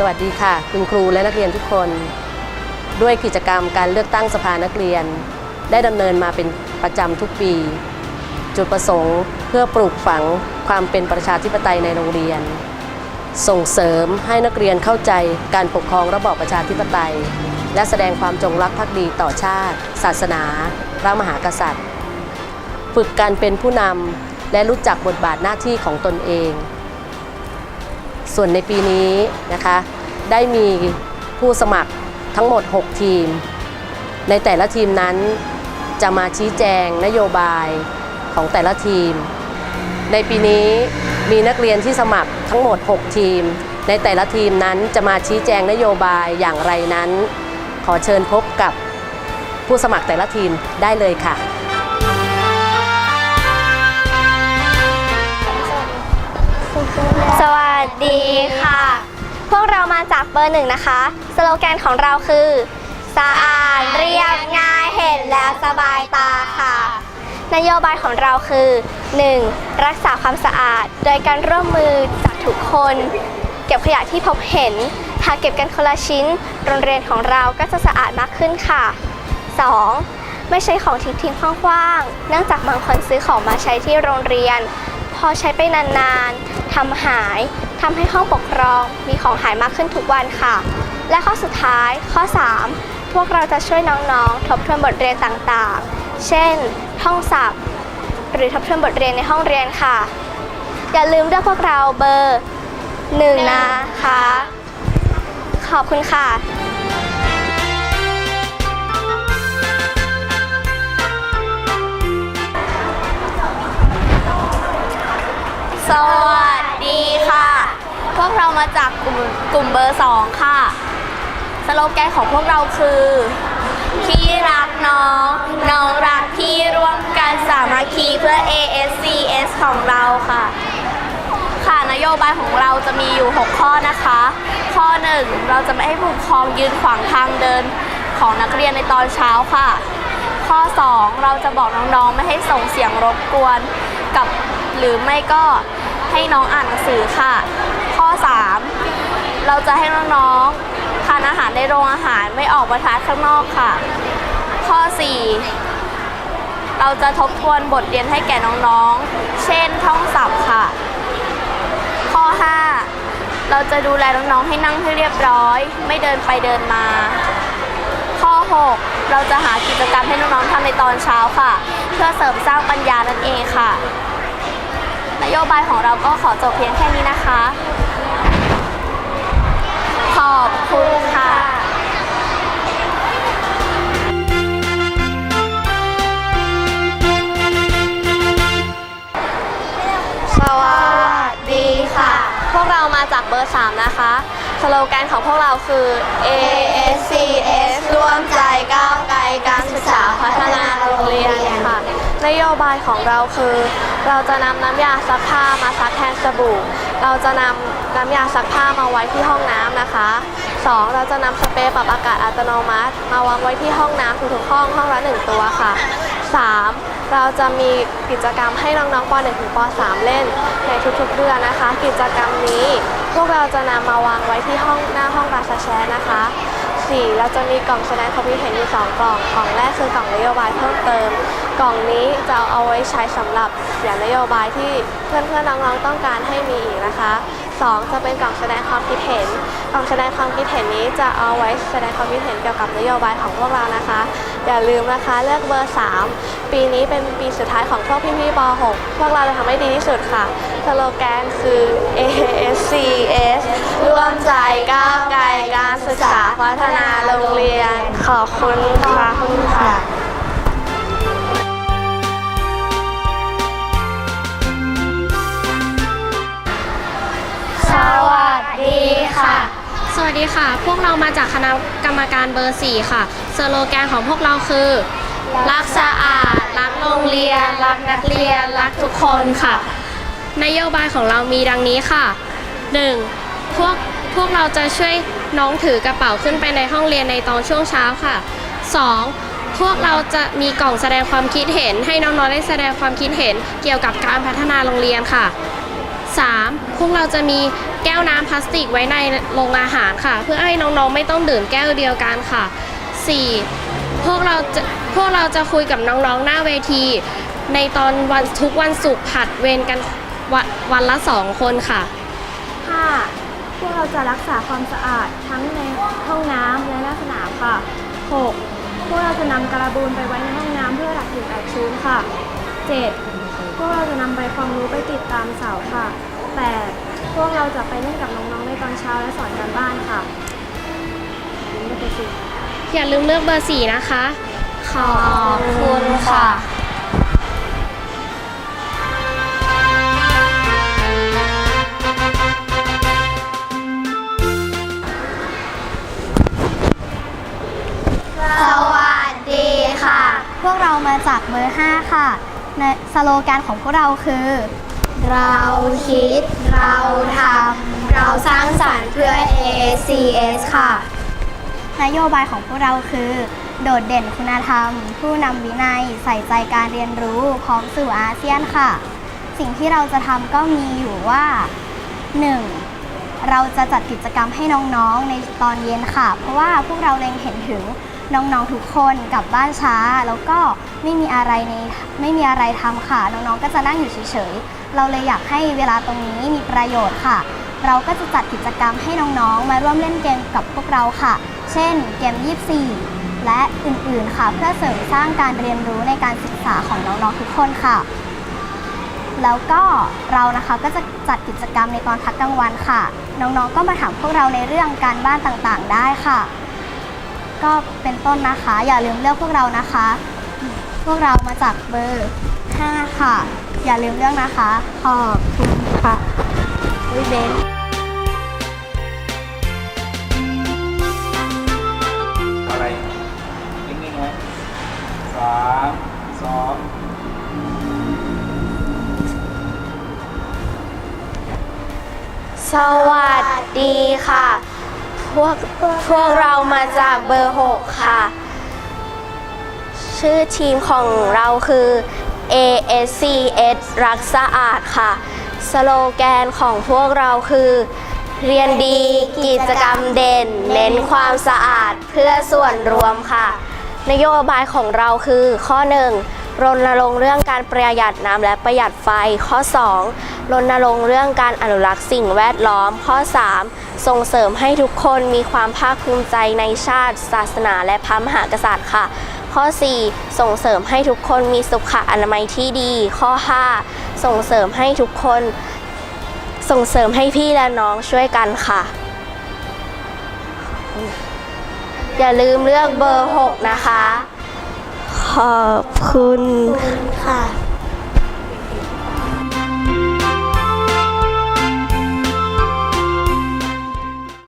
สวัสดีค่ะ คุณครูและนักเรียนทุกคน ด้วยกิจกรรมการเลือกตั้งสภานักเรียน ได้ดำเนินมาเป็นประจำทุกปี จุดประสงค์เพื่อปลูกฝังความเป็นประชาธิปไตยในโรงเรียน ส่งเสริมให้นักเรียนเข้าใจการปกครองระบอบประชาธิปไตย และแสดงความจงรักภักดีต่อชาติ ศาสนา พระมหากษัตริย์ ฝึกการเป็นผู้นำและรู้จักบทบาทหน้าที่ของตนเอง ส่วนในปีนี้นะคะ ได้มีผู้สมัครทั้งหมด 6 ทีม ในแต่ละทีมนั้นจะมาชี้แจงนโยบายของแต่ละทีม ในปีนี้มีนักเรียนที่สมัครทั้งหมด 6 ทีม ในแต่ละทีมนั้นจะมาชี้แจงนโยบายอย่างไรนั้น ขอเชิญพบกับผู้สมัครแต่ละทีมได้เลยค่ะ สวัสดีค่ะ พวกเรามาจากเบอร์หนึ่งนะคะ สโลแกนของเราคือ สะอาดเรียบง่ายเห็นแล้วสบายตาค่ะ นโยบายของเราคือ 1. รักษาความสะอาด โดยการร่วมมือจากทุกคน เก็บขยะที่พบเห็นหากเก็บกันคนละชิ้น โรงเรียนของเราก็จะสะอาดมากขึ้นค่ะ 2. ไม่ใช้ของทิ้งทิ้งคว้างๆ เนื่องจากบางคนซื้อของมาใช้ที่โรงเรียน พอใช้ไปนานๆ ทำหายทำให้ห้องปกครองมีของหายมากขึ้นทุกวันค่ะ และข้อสุดท้ายข้อ 3 พวกเราจะช่วยน้องๆ ทบทวนบทเรียนต่างๆ เช่น ท่องศัพท์ หรือทบทวนบทเรียนในห้องเรียนค่ะ อย่าลืมเลือกพวกเราเบอร์หนึ่งนะคะ ขอบคุณค่ะสวัสดีค่ะ พวกเรา มาจากกลุ่มกลุ่มเบอร์สองค่ะ สโลแกนของพวกเราคือ พี่รักน้อง น้องรักพี่ร่วมกันสามัคคีเพื่อ ASCS ของเราค่ะ ค่ะนโยบายของเราจะมีอยู่ 6 ข้อนะคะ ข้อ 1 เราจะไม่ให้ผู้ปกครองยืนขวางทางเดินของนักเรียนในตอนเช้าค่ะ ข้อ 2 เราจะบอกน้องๆ ไม่ให้ส่งเสียงรบกวนกับหรือไม่ก็ ให้น้องอ่านหนังสือค่ะ ข้อ 3 เราจะให้น้องๆทานอาหารในโรงอาหารไม่ออกมาทานข้างนอกค่ะ ข้อ 4 เราจะทบทวนบทเรียนให้แก่น้องๆ เช่นท่องศัพท์ค่ะ ข้อ 5 เราจะดูแลน้องๆให้นั่งให้เรียบร้อย ไม่เดินไปเดินมา ข้อ 6 เราจะหากิจกรรมให้น้องๆทำในตอนเช้าค่ะ เพื่อเสริมสร้างปัญญานั่นเองค่ะ โยบายของเราก็ขอจบเพียงแค่นี้นะคะ ขอบคุณค่ะสวัสดีค่ะพวกเรามาจากเบอร์ 3 นะคะ สโลแกนของพวกเราคือ ASCS ร่วมใจก้าวไกลการศึกษาพัฒนาโรงเรียนค่ะ นโยบายของเราคือ เราจะนำน้ำยาซักผ้ามาซักแทนสบู่ เราจะนำน้ำยาซักผ้ามาไว้ที่ห้องน้ำนะคะ 2. เราจะนำสเปรย์ปรับอากาศอัตโนมัติ มาวางไว้ที่ห้องน้ำทุกๆห้องห้องละหนึ่งตัวค่ะ 3. เราจะมีกิจกรรมให้น้องๆป .1 ถึงป .3 เล่นในทุกๆเดือนนะคะ กิจกรรมนี้ พวกเราจะนำมาวางไว้ที่ห้องหน้าห้องราชแชร์นะคะ 4. เราจะมีกล่องแสดงความคิดเห็นอยู่2กล่องกล่องแรกคือกล่องนโยบายเพิ่มเติม กล่องนี้จะเอาไว้ใช้สำหรับเขียนนโยบายที่เพื่อนๆน้องๆต้องการให้มีอีกนะคะ 2. จะเป็นกล่องแสดงความคิดเห็น กล่องแสดงความคิดเห็นนี้จะเอาไว้แสดงความคิดเห็นเกี่ยวกับนโยบายของพวกเรานะคะ อย่าลืมนะคะเลือกเบอร์ 3 ปีนี้เป็นปีสุดท้ายของพวกพี่ๆป .6 พวกเราจะทำให้ดีที่สุดค่ะสโลแกนคือ ASCS ร่วมใจก้าวไกลการศึกษาพัฒนาโรงเรียน ขอบคุณค่ะ วัสดีค่ะ สวัสดีค่ะ พวกเรามาจากคณะกรรมการเบอร์ 4 ค่ะ สโลแกนของพวกเราคือ รักสะอาด รักโรงเรียน รักนักเรียน รักทุกคนค่ะ นโยบายของเรามีดังนี้ค่ะ 1. พวกพวกเราจะช่วยน้องถือกระเป๋าขึ้นไปในห้องเรียนในตอนช่วงเช้าค่ะ 2. พวกเราจะมีกล่องแสดงความคิดเห็น ให้น้องๆได้แสดงความคิดเห็นเกี่ยวกับการพัฒนาโรงเรียนค่ะ 3. พวกเราจะมีแก้วน้ำพลาสติกไว้ในโรงอาหารค่ะ เพื่อให้น้องๆไม่ต้องดื่มแก้วเดียวกันค่ะ 4. พวกเราจะพวกเราจะคุยกับน้องๆหน้าเวที ในตอนวันทุกวันศุกร์ผัดเวรกันวันวันละสองคนค่ะ 5. พวกเราจะรักษาความสะอาดทั้งในห้องน้ำและหน้าสนามค่ะ 6. พวกเราจะนำการบูนไปไว้ในห้องน้ำเพื่อดักกลิ่นอับชื้นค่ะ 7. พวกเราจะนำใบความรู้ไปติดตามเสาค่ะ 8. พวกเราจะไปเล่นกับน้องๆในตอนเช้าและสอนการบ้านค่ะนี่ก็เป็นสิอย่าลืมเลือกเบอร์4นะคะ ขอบคุณค่ะสวัสดีค่ะ พวกเรามาจากเบอร์ 5 ค่ะ สโลแกนของพวกเราคือ เราคิด เราทำ เราสร้างสรรค์เพื่อ ACS ค่ะ นโยบายของพวกเราคือ โดดเด่นคุณธรรม ผู้นำวินัย ใส่ใจการเรียนรู้พร้อมสู่อาเซียนค่ะ สิ่งที่เราจะทำก็มีอยู่ว่า 1. เราจะจัดกิจกรรมให้น้องๆในตอนเย็นค่ะ เพราะว่าพวกเราเล็งเห็นถึง น้องๆทุกคนกลับบ้านช้า แล้วก็ไม่มีอะไรในไม่มีอะไรทำค่ะ น้องๆก็จะนั่งอยู่เฉยๆ เราเลยอยากให้เวลาตรงนี้มีประโยชน์ค่ะ เราก็จะจัดกิจกรรมให้น้องๆ มาร่วมเล่นเกมกับพวกเราค่ะ เช่น เกม 24 และอื่นๆ ค่ะ เพื่อเสริมสร้างการเรียนรู้ในการศึกษาของน้องๆ ทุกคนค่ะ แล้วก็เรานะคะก็จะจัดกิจกรรมในตอนพักกลางวันค่ะ น้องๆ ก็มาถามพวกเราในเรื่องการบ้านต่างๆ ได้ค่ะ ก็เป็นต้นนะคะ อย่าลืมเลือกพวกเรานะคะ พวกเรามาจากเบอร์5ค่ะ อย่าลืมเลือกนะคะ ขอบคุณค่ะวิเบนอะไรนิ่งๆไว้สามสองสวัสดีค่ะ พวกพวกเรามาจากเบอร์ 6 ค่ะ ชื่อทีมของเราคือ ASCS รักสะอาดค่ะ สโลแกนของพวกเราคือ เรียนดีกิจกรรมเด่น เน้นความสะอาดเพื่อส่วนรวมค่ะ นโยบายของเราคือข้อ 1 รณรงค์เรื่องการประหยัดน้ำและประหยัดไฟ ข้อ 2 รณรงค์เรื่องการอนุรักษ์สิ่งแวดล้อม ข้อ 3 ส่งเสริมให้ทุกคนมีความภาคภูมิใจในชาติ ศาสนา และพระมหากษัตริย์ค่ะ ข้อ 4 ส่งเสริมให้ทุกคนมีสุขอนามัยที่ดี ข้อ 5 ส่งเสริมให้ทุกคน ส่งเสริมให้พี่และน้องช่วยกันค่ะ อย่าลืมเลือกเบอร์ 6 นะคะ ขอบคุณค่ะ